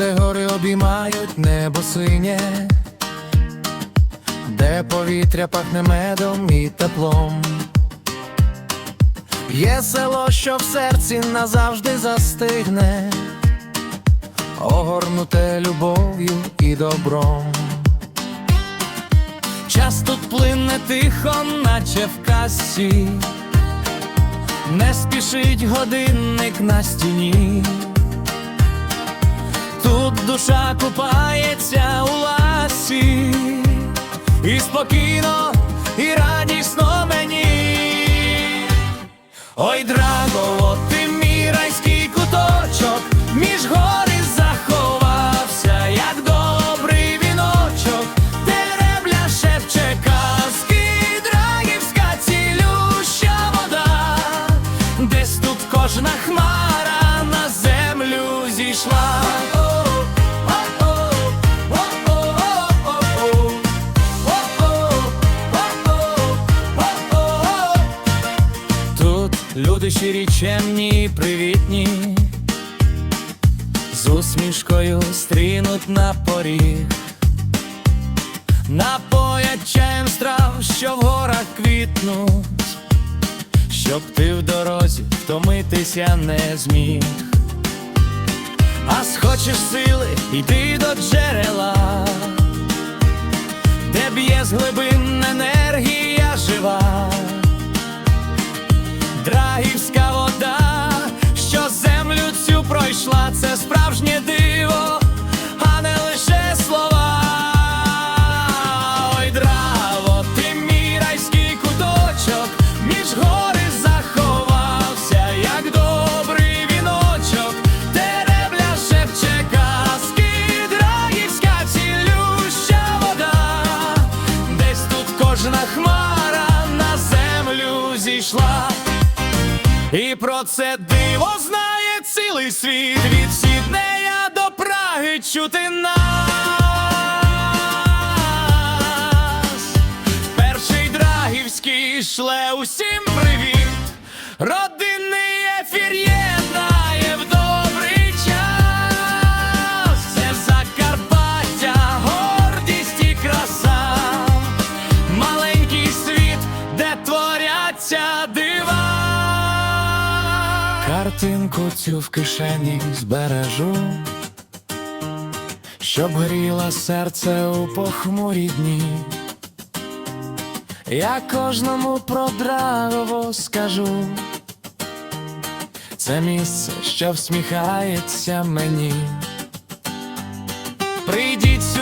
де гори обіймають небо синє, де повітря пахне медом і теплом. Є село, що в серці назавжди застигне, огорнуте любов'ю і добром. Час тут плине тихо, наче в касі, не спішить годинник на стіні. Душа купається у ласі, і спокійно, і радісно мені. Ой, драго, ти мій райський куточок, між гори заховався, як добрий віночок, деревля шепче казки, драгівська цілюща вода, десь тут кожна хмара на землю зійшла. Люди щирі, чемні, привітні, з усмішкою стрінуть на поріг, напоять чаєм страв, що в горах квітнуть, щоб ти в дорозі втомитися не зміг. А схочеш сили, йди до джерела, де б'є з глибин І про це диво знає цілий світ від Сіднея до Праги чути нас. Перший драгівський шле усім привіт. Родинний ефір єднає в добрий час. Це Закарпаття, гордість і краса. Маленький світ, де творяться дива. Картинку цю в кишені збережу, щоб гріла серце у похмурі дні. Я кожному про Драгово скажу. Це місце, що всміхається мені. Прийдіть сюди,